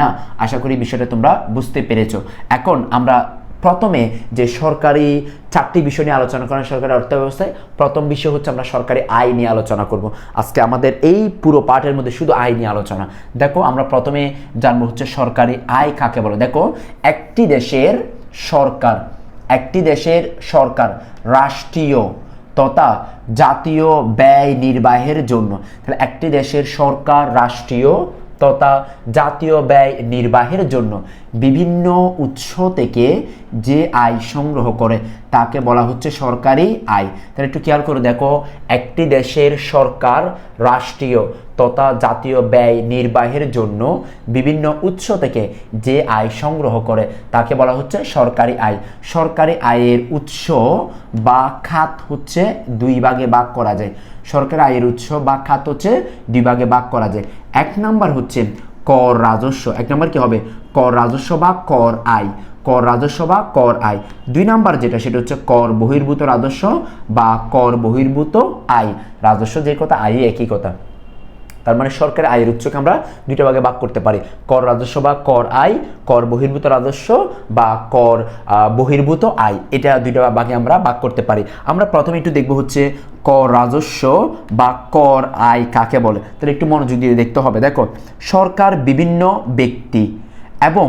না? আশা করি বিষয়টা তোমরা বুঝতে পেরেছ। এখন আমরা প্রথমে যে সরকারি চারটি বিষয় নিয়ে আলোচনা করেন সরকারি অর্থ ব্যবস্থায় প্রথম বিষয় হচ্ছে আমরা সরকারি আয় নিয়ে আলোচনা করব। আজকে আমাদের এই পুরো পার্টের মধ্যে শুধু আয় নিয়ে আলোচনা। দেখো, আমরা প্রথমে জানব হচ্ছে সরকারি আয় কাকে বলে। দেখো, একটি দেশের সরকার, একটি দেশের সরকার রাষ্ট্রীয় তথা জাতীয় ব্যয় নির্বাহের জন্য। তাহলে একটি দেশের সরকার রাষ্ট্রীয় তথা জাতীয় ব্যয় নির্বাহের জন্য বিভিন্ন উৎস থেকে যে আয় সংগ্রহ করে, তাকে বলা হচ্ছে সরকারি আয়। তাহলে একটু খেয়াল করে দেখো, একটি দেশের সরকার, রাষ্ট্রীয় তথা জাতীয় ব্যয় নির্বাহের জন্য বিভিন্ন উৎস থেকে যে আয় সংগ্রহ করে, তাকে বলা হচ্ছে সরকারি আয়। সরকারি আয়ের উৎস বা খাত হচ্ছে দুই ভাগে ভাগ করা যায়। সরকারি আয়ের উৎস বা খাত হচ্ছে দুই ভাগে ভাগ করা যায়। এক নাম্বার হচ্ছে কর রাজস্ব। এক নাম্বার কি হবে? কর রাজস্ব বা কর আয়। কর রাজস্ব বা কর আয়। দুই নাম্বার যেটা, সেটা হচ্ছে কর বহির্ভূত রাজস্ব বা কর বহির্ভূত আয়। রাজস্ব যে কথা, আয় একই কথা। তার মানে সরকারের আয়ের উৎসকে আমরা দুইটা ভাগে ভাগ করতে পারি। কর রাজস্ব বা কর আয়, কর বহির্ভূত রাজস্ব বা কর বহির্ভূত আয়। এটা দুইটা ভাগে আমরা ভাগ করতে পারি। আমরা প্রথমে একটু দেখব হচ্ছে কর রাজস্ব বা কর আয় কাকে বলে। তাহলে একটু মনোযোগ দিয়ে দেখতে হবে। দেখো, সরকার বিভিন্ন ব্যক্তি এবং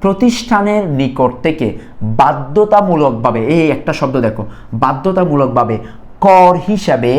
প্রতিষ্ঠানের নিকট থেকে বাধ্যতামূলকভাবে, এই একটা শব্দ দেখো, বাধ্যতামূলকভাবে কর হিসাবে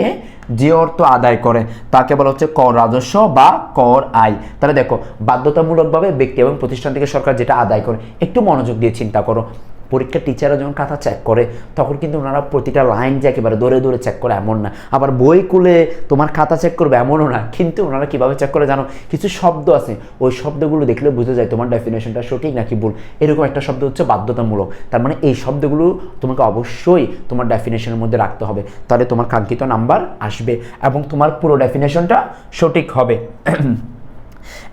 যে অর্থ আদায় করে, তাকে বলা হচ্ছে কর রাজস্ব বা কর আয়। তাহলে দেখো, বাধ্যতামূলকভাবে ব্যক্তি এবং প্রতিষ্ঠান থেকে সরকার যেটা আদায় করে, একটু মনোযোগ দিয়ে চিন্তা করো। পরীক্ষার টিচাররা যখন খাতা চেক করে, তখন কিন্তু ওনারা প্রতিটা লাইন যে একেবারে দৌড়ে দৌড়ে চেক করে এমন না। আবার বই খুলে তোমার খাতা চেক করবে এমনও না। কিন্তু ওনারা কীভাবে চেক করে জানো? কিছু শব্দ আছে। ওই শব্দগুলো দেখলে বোঝা যায় তোমার ডেফিনেশনটা সঠিক নাকি ভুল। এরকম একটা শব্দ হচ্ছে বাধ্যতামূলক। তার মানে এই শব্দগুলো তোমাকে অবশ্যই তোমার ডেফিনেশনের মধ্যে রাখতে হবে। তাহলে তোমার কাঙ্ক্ষিত নাম্বার আসবে এবং তোমার পুরো ডেফিনেশনটা সঠিক হবে।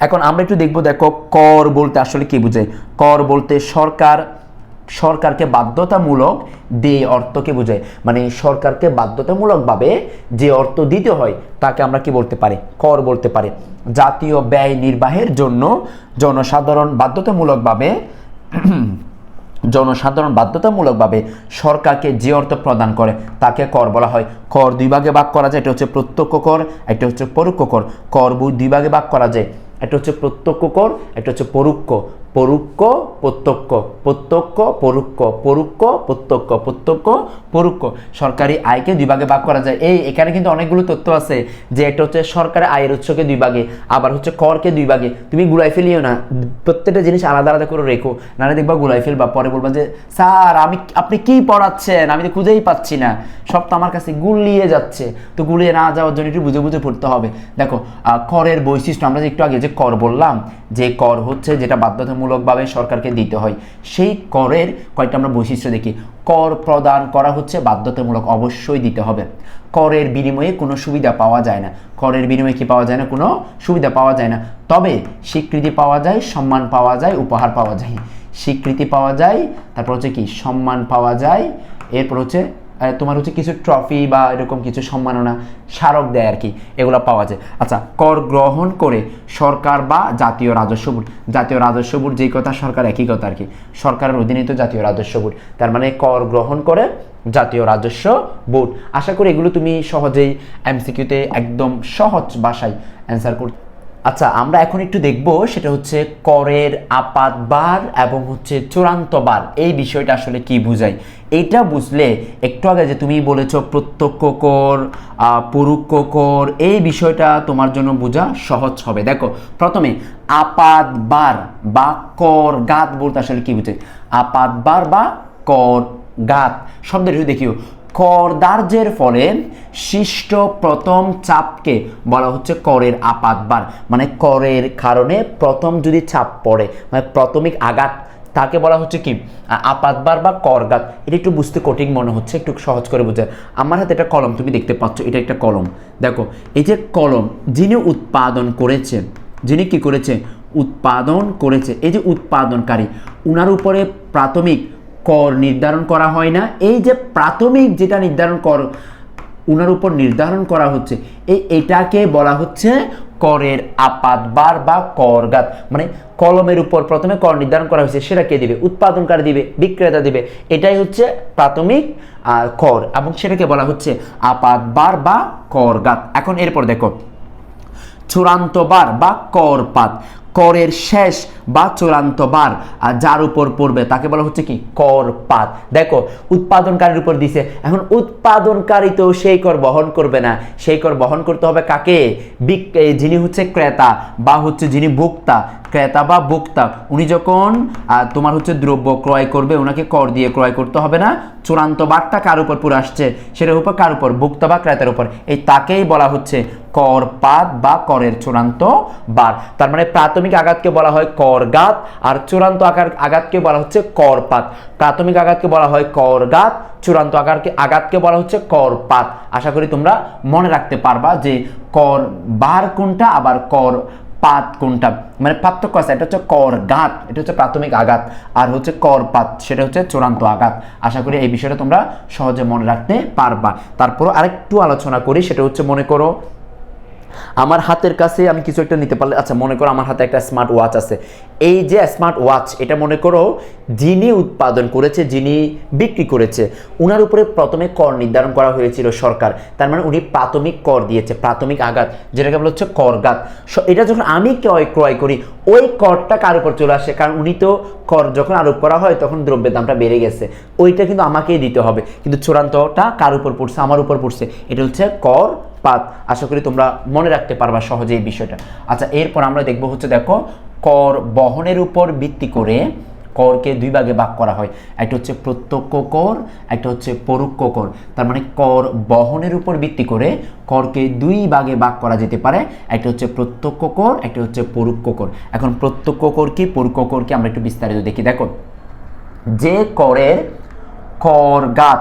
এখন আমরা একটু দেখব, দেখো, কর বলতে আসলে কি বোঝায়? কর বলতে সরকার সরকারকে বাধ্যতামূলক দে অর্থকে বোঝায়। মানে সরকারকে বাধ্যতামূলকভাবে যে অর্থ দিতে হয়, তাকে আমরা কি বলতে পারি? কর বলতে পারি। জাতীয় ব্যয় নির্বাহের জন্য জনসাধারণ বাধ্যতামূলকভাবে জনসাধারণ বাধ্যতামূলকভাবে সরকারকে যে অর্থ প্রদান করে, তাকে কর বলা হয়। কর দুই ভাগে ভাগ করা যায়। এটা হচ্ছে প্রত্যক্ষ কর একটা হচ্ছে পরোক্ষ কর। কর দুই ভাগে ভাগ করা যায়। একটা হচ্ছে প্রত্যক্ষ কর একটা হচ্ছে পরোক্ষ পরোক্ষ প্রত্যক্ষ প্রত্যক্ষ পরোক্ষ পরোক্ষ প্রত্যক্ষ প্রত্যক্ষ পরোক্ষ সরকারি আয়কে দুই ভাগে ভাগ করা যায়। এই, এখানে কিন্তু অনেকগুলো তথ্য আছে যে এটা হচ্ছে সরকারি আয়ের উৎসকে দুই ভাগে, আবার হচ্ছে করকে দুই ভাগে। তুমি গুলাই ফেলিও না, প্রত্যেকটা জিনিস আলাদা আলাদা করে রেখো, নাহলে দেখবা গুলাই ফেলবা, পরে বলবা যে, স্যার, আমি আপনি কি পড়াচ্ছেন? আমি তো খুঁজেই পাচ্ছি না। সব তো আমার কাছে গুলিয়ে যাচ্ছে। তো গুলিয়ে না যাওয়ার জন্য একটু বুঝে বুঝে পড়তে হবে। দেখো করের বৈশিষ্ট্য, আমরা একটু আগে যে কর বললাম, যে কর হচ্ছে যেটা বাধ্যতামূলকভাবে সরকারকে দিতে হয়। সেই করের কয়েকটা আমরা বৈশিষ্ট্য দেখি। কর প্রদান করা হচ্ছে বাধ্যতামূলক, অবশ্যই দিতে হবে। করের বিনিময়ে কোনো সুবিধা পাওয়া যায় না। করের বিনিময়ে কি পাওয়া যায় না? কোনো সুবিধা পাওয়া যায় না। তবে স্বীকৃতি পাওয়া যায়, সম্মান পাওয়া যায়, উপহার পাওয়া যায়। স্বীকৃতি পাওয়া যায়, তারপর হচ্ছে কি? সম্মান পাওয়া যায়, এরপর হচ্ছে তোমার হচ্ছে কিছু ট্রফি বা এরকম কিছু সম্মাননা স্মারক দেয় আর কি, এগুলো পাওয়া যায়। আচ্ছা কর গ্রহণ করে সরকার বা জাতীয় রাজস্ব বোর্ড, জাতীয় রাজস্ব বোর্ড যেই কথা সরকার একই কথা আর কি, সরকারের অধীনে তো জাতীয় রাজস্ব বোর্ড, তার মানে কর গ্রহণ করে জাতীয় রাজস্ব বোর্ড। আশা করি এগুলো তুমি সহজেই এমসিকিউতে একদম সহজ ভাষায় অ্যান্সার করতে আচ্ছা আমরা এখন একটু দেখব সেটা হচ্ছে করের আপাত বার এবং হচ্ছে চূড়ান্ত বার। এই বিষয়টা আসলে কি বুঝায়? এটা বুঝলে একটু আগে যে তুমি বলেছ প্রত্যক্ষ কর পরোক্ষ কর, এই বিষয়টা তোমার জন্য বোঝা সহজ হবে। দেখো, প্রথমে আপাত বার বা কর গাত বলতে আসলে কি বুঝায়? আপাত বার বা কর গাত। শব্দের যদি দেখিও। করদার্যের ফলে সৃষ্ট প্রথম চাপকে বলা হচ্ছে করের আপাতবার মানে করের কারণে প্রথম যদি চাপ পড়ে মানে প্রাথমিক আঘাত, তাকে বলা হচ্ছে কি? আপাতবার বা করগাত। এটা একটু বুঝতে কঠিন মনে হচ্ছে, একটু সহজ করে বোঝায়। আমার হাতে একটা কলম, তুমি দেখতে পাচ্ছ, এটা একটা কলম। দেখো, এই যে কলম, যিনি উৎপাদন করেছে, যিনি কি করেছে? উৎপাদন করেছে। এই যে উৎপাদনকারী, উনার উপরে প্রাথমিক কর নির্ধারণ করা হয় না। এই যে প্রাথমিক যেটা নির্ধারণ কর, উনার উপর নির্ধারণ করা হচ্ছে, এই এটাকে বলা হচ্ছে করের আপাত বার বা করগাত। মানে কলমের উপর প্রথমে কর নির্ধারণ করা হয়েছে, সেটা কে দিবে? উৎপাদনকারী দিবে, বিক্রেতা দিবে। এটাই হচ্ছে প্রাথমিক কর এবং সেটাকে বলা হচ্ছে আপাত বার বা করগাত। এখন এরপর দেখো, চূড়ান্ত বার বা করপাত, করের শেষ বা চূড়ান্ত বার, আর যার উপর পড়বে, তাকে বলা হচ্ছে কি? করপাত দেখো, উৎপাদনকারীর উপর দিছে। এখন উৎপাদনকারী তো সেই কর বহন করবে না। সেই কর বহন করতে হবে কাকে? যিনি হচ্ছে ক্রেতা, বা হচ্ছে যিনি ভোক্তা। ক্রেতা বা ভোক্তা, উনি যখন তোমার হচ্ছে দ্রব্য ক্রয় করবে ওনাকে কর দিয়ে ক্রয় করতে হবে না। চূড়ান্ত বারটা কার উপর পুরো আসছে? সেটার উপর কার উপর? ভোক্তা বা ক্রেতার উপর। এই তাকেই বলা হচ্ছে করপাত বা করের চূড়ান্ত বার। তার মানে প্রাথমিক আঘাতকে বলা হয় করগাত, আর চূড়ান্ত আকার আঘাতকে বলা হচ্ছে করপাত। প্রাথমিক আঘাতকে বলা হয় করগাত, চূড়ান্ত আঘাতকে আঘাতকে বলা হচ্ছে করপাত। আশা করি তোমরা মনে রাখতে পারবা যে কর বার কোনটা, আবার কর পাত কোনটা। মানে পার্থক্য আছে, এটা হচ্ছে কর গাত এটা হচ্ছে প্রাথমিক আঘাত, আর হচ্ছে কর পাত সেটা হচ্ছে চূড়ান্ত আঘাত। আশা করি এই বিষয়টা তোমরা সহজে মনে রাখতে পারবা। তারপর আরেকটু আলোচনা করি, সেটা হচ্ছে মনে করো আমার হাতের কাছে আমি কিছু একটা নিতে পারলে আচ্ছা মনে করো আমার হাতে একটা স্মার্ট ওয়াচ আছে। এই যে স্মার্ট ওয়াচ এটা মনে করো যিনি উৎপাদন করেছে, যিনি বিক্রি করেছে ওনার উপরে প্রথমে কর নির্ধারণ করা হয়েছিল সরকার। তার মানে উনি প্রাথমিক কর দিয়েছে, প্রাথমিক আঘাত, যেটাকে বলা হচ্ছে করগাত স- এটা যখন আমি ক্রয় ক্রয় করি, ওই করটা কার উপর চলে আসে? কারণ উনি তো কর যখন আরোপ করা হয়, তখন দ্রব্যের দামটা বেড়ে গেছে। ওইটা কিন্তু আমাকেই দিতে হবে। কিন্তু চূড়ান্তটা কার উপর পড়ছে? আমার উপর পড়ছে। এটা হচ্ছে কর পাত। আশা করি তোমরা মনে রাখতে পারবা সহজে এই বিষয়টা। আচ্ছা এরপর আমরা দেখব হচ্ছে, দেখো, কর বহনের উপর ভিত্তি করে করকে দুই ভাগে ভাগ করা হয়। একটা হচ্ছে প্রত্যক্ষ কর, একটা হচ্ছে পরোক্ষ কর। তার মানে কর বহনের উপর ভিত্তি করে করকে দুই ভাগে ভাগ করা যেতে পারে। একটা হচ্ছে প্রত্যক্ষ কর, একটা হচ্ছে পরোক্ষ কর। এখন প্রত্যক্ষ কর কি, পরোক্ষ কর কি আমরা একটু বিস্তারিত দেখি। দেখো, যে করের করগাত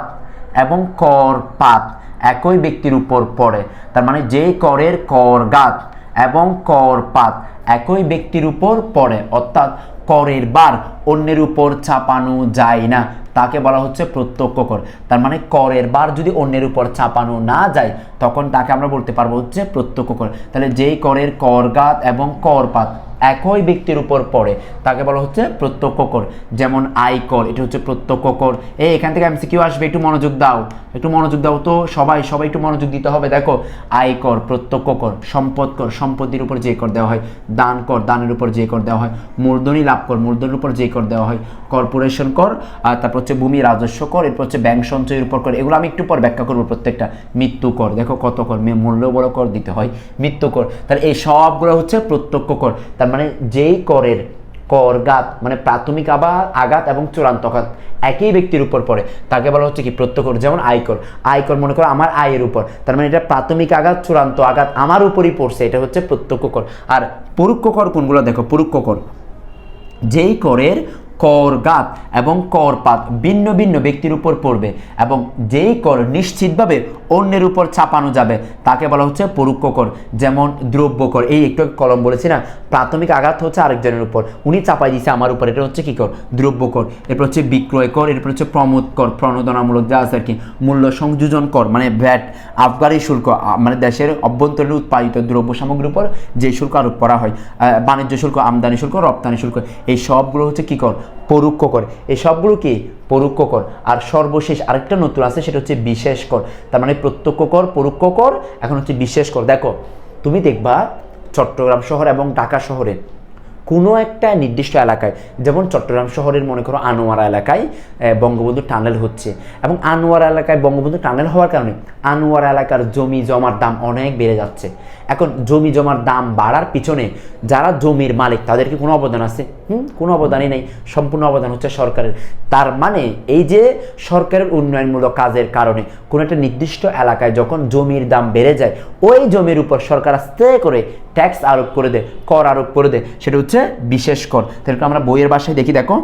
এবং করপাত একই ব্যক্তির উপর পড়ে। তার মানে যে করের করগাত এবং করপাত একই ব্যক্তির উপর পড়ে, অর্থাৎ করের বার অন্যের উপর চাপানো যায় না। তাকে বলা হচ্ছে প্রত্যক্ষ কর। তার মানে করের বার যদি অন্যের উপর চাপানো না যায়, তখন তাকে আমরা বলতে পারব হচ্ছে প্রত্যক্ষ কর। তাহলে যেই করের করগাত এবং করপাত একই ব্যক্তির উপর পড়ে। তাকে বলা হচ্ছে প্রত্যক্ষ কর যেমন আয় কর এটা হচ্ছে প্রত্যক্ষ কর এই, এখান থেকে এমসিকিউ আসবে, একটু মনোযোগ দাও। একটু মনোযোগ দাও তো, সবাই সবাই একটু মনোযোগ দিতে হবে। দেখো আয় কর প্রত্যক্ষ কর সম্পদ কর সম্পত্তির উপর যে কর দেওয়া হয় দান কর দানের উপর যে কর দেওয়া হয়, মূলধনী লাভ কর মূলধনের উপর যে কর দেওয়া হয়, কর্পোরেশন কর, আর তারপর হচ্ছে ভূমি রাজস্ব কর, এরপর হচ্ছে ব্যাংক সঞ্চয়ের উপর কর, এগুলো আমি একটু পর ব্যাখ্যা করব প্রত্যেকটা। মৃত্যু কর, দেখো কত কর মূল্য বড় কর দিতে হয়, মৃত্যু কর। তাহলে এই সবগুলো হচ্ছে প্রত্যক্ষ কর তার মানে যেই করের করগাত মানে প্রাথমিক আবার আঘাত এবং চূড়ান্ত আঘাত, একই ব্যক্তির উপর পড়ে। তাকে বলা হচ্ছে কি? প্রত্যক্ষ কর। যেমন আয়কর আয়কর মনে করো আমার আয়ের উপর। তার মানে এটা প্রাথমিক আঘাত, চূড়ান্ত আঘাত আমার উপরই পড়ছে, এটা হচ্ছে প্রত্যক্ষ কর। আর পরোক্ষ কর কোনগুলো? দেখো, পরোক্ষ কর। যেই করের করগাত এবং করপাত ভিন্ন ভিন্ন ব্যক্তির উপর পড়বে এবং যেই কর নিশ্চিতভাবে অন্যের উপর চাপানো যাবে, তাকে বলা হচ্ছে পরোক্ষ কর, যেমন দ্রব্য কর। এই একটু কলম বলেছি না, প্রাথমিক আঘাত হচ্ছে আরেকজনের উপর। উনি চাপাই দিয়েছে আমার উপর, এটা হচ্ছে কী কর? দ্রব্য কর। এরপর হচ্ছে বিক্রয় কর, এরপর হচ্ছে প্রমোদ কর, প্রণোদনামূলক যা আছে আর কি, মূল্য সংযোজন কর মানে ভ্যাট, আবগারি শুল্ক মানে দেশের অভ্যন্তরীণ উৎপাদিত দ্রব্য সামগ্রীর উপর যে শুল্ক আরোপ করা হয় বাণিজ্য শুল্ক, আমদানি শুল্ক, রপ্তানি শুল্ক, এই সবগুলো হচ্ছে কী কর? পরোক্ষ কর। এই সবগুলো কি? পরোক্ষ কর। আর সর্বশেষ আরেকটা নতুন আছে, সেটা হচ্ছে বিশেষ কর। তার মানে প্রত্যক্ষ কর, পরোক্ষ কর, এখন হচ্ছে বিশেষ কর। দেখো, তুমি দেখবা চট্টগ্রাম শহর এবং ঢাকা শহরে কোনো একটা নির্দিষ্ট এলাকায়, যেমন চট্টগ্রাম শহরের মনে করো আনোয়ারা এলাকায় বঙ্গবন্ধু টানেল হচ্ছে। এবং আনোয়ারা এলাকায় বঙ্গবন্ধু টানেল হওয়ার কারণে আনোয়ারা এলাকার জমি জমার দাম অনেক বেড়ে যাচ্ছে। এখন জমি জমার দাম বাড়ার পিছনে যারা জমির মালিক, তাদের কি কোনো অবদান আছে? হুম, কোনো অবদানই নেই। সম্পূর্ণ অবদান হচ্ছে সরকারের। তার মানে এই যে সরকারের উন্নয়নমূলক কাজের কারণে কোনো একটা নির্দিষ্ট এলাকায় যখন জমির দাম বেড়ে যায়, ওই জমির উপর সরকার আস্তে করে ট্যাক্স আরোপ করে দেয় কর আরোপ করে দেয় সেটা হচ্ছে বিশেষ কর। তাহলে আমরা বইয়ের বাসায় দেখি, দেখো,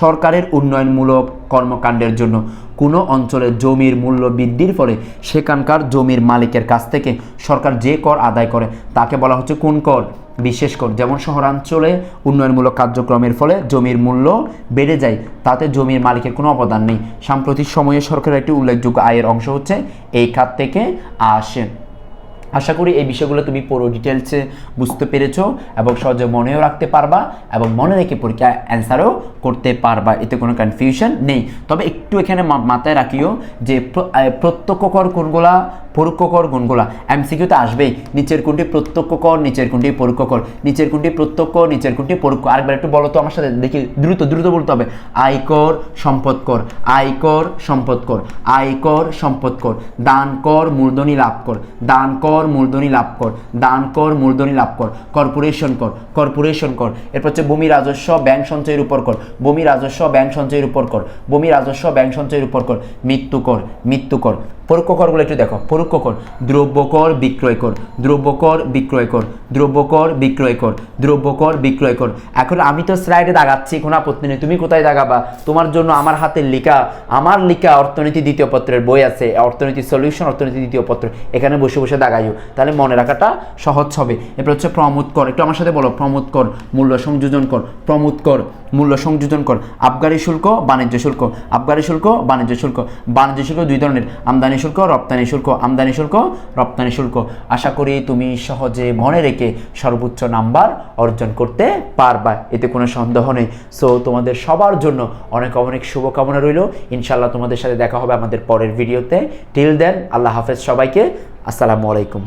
সরকারের উন্নয়নমূলক কর্মকাণ্ডের জন্য কোনো অঞ্চলের জমির মূল্য বৃদ্ধির ফলে সেখানকার জমির মালিকের কাছ থেকে সরকার যে কর আদায় করে, তাকে বলা হচ্ছে কোন কর? বিশেষ কর। যেমন শহরাঞ্চলে উন্নয়নমূলক কার্যক্রমের ফলে জমির মূল্য বেড়ে যায়, তাতে জমির মালিকের কোনো অবদান নেই। সাম্প্রতিক সময়ে সরকারের একটি উল্লেখযোগ্য আয়ের অংশ হচ্ছে এই খাত থেকে আসে। আশা করি এই বিষয়গুলো তুমি পুরো ডিটেলসে বুঝতে পেরেছ এবং সহজে মনেও রাখতে পারবা এবং মনে রেখে পরীক্ষা অ্যান্সারও করতে পারবা, এতে কোনো কনফিউশন নেই। তবে একটু এখানে মাথায় রাখিও যে প্রত্যক্ষ কর প্রত্যক্ষকর কোনগুলা পরোক্ষকর গুণগুলা। এমসিকিউতে আসবেই। নিচের কোনটি প্রত্যক্ষ কর নিচের কোনটি পরোক্ষ কর নিচের কোনটি প্রত্যক্ষ নিচের কোনটি পরোক্ষ। আরেকবার একটু বলো তো আমার সাথে, দেখি দ্রুত দ্রুত বলতে হবে। আয়কর সম্পদ কর আয়কর সম্পদ কর আয়কর সম্পদ কর দান কর মূলধনী লাভ কর। দান কর মূলধনী লাভ কর। দান কর মূলধনী লাভ কর। কর্পোরেশন কর। কর্পোরেশন কর। এরপর হচ্ছে ভূমি রাজস্ব, ব্যাংক সঞ্চয়ের উপর কর। ভূমি রাজস্ব, ব্যাংক সঞ্চয়ের উপর কর। ভূমি রাজস্ব, ব্যাংক সঞ্চয়ের উপর কর। মৃত্যু কর। মৃত্যু কর। পরোক্ষ করগুলো একটু দেখো। পরোক্ষ কর দ্রব্যকর বিক্রয় কর দ্রব্যকর বিক্রয় কর দ্রব্যকর বিক্রয় কর দ্রব্যকর বিক্রয় কর এখন আমি তো স্লাইডে দাগাচ্ছি, কোনো আপত্তি নেই। তুমি কোথায় দাগাবা? তোমার জন্য আমার হাতে লেখা, আমার লেখা অর্থনীতি দ্বিতীয় পত্রের বই আছে, অর্থনীতি সলিউশন অর্থনীতি দ্বিতীয় পত্র। এখানে বসে বসে দাগাইও। তাহলে মনে রাখাটা সহজ হবে। এরপর হচ্ছে প্রমোদ কর একটু আমার সাথে বলো প্রমোদ কর মূল্য সংযোজন কর। প্রমোদ কর মূল্য সংযোজন কর। আবগারি শুল্ক, বাণিজ্য শুল্ক। আবগারি শুল্ক, বাণিজ্য শুল্ক। বাণিজ্য শুল্ক দুই ধরনের। আমদানি শুল্ক, রপ্তানি শুল্ক, আমদানি শুল্ক, রপ্তানি শুল্ক। আশা করি তুমি সহজে মনে রেখে সর্বোচ্চ নাম্বার অর্জন করতে পারবা, এতে কোনো সন্দেহ নেই। সো তোমাদের সবার জন্য অনেক অনেক শুভকামনা রইল। ইনশাল্লাহ তোমাদের সাথে দেখা হবে আমাদের পরের ভিডিওতে। টিল দেন আল্লাহ হাফেজ সবাইকে। আসসালামু আলাইকুম।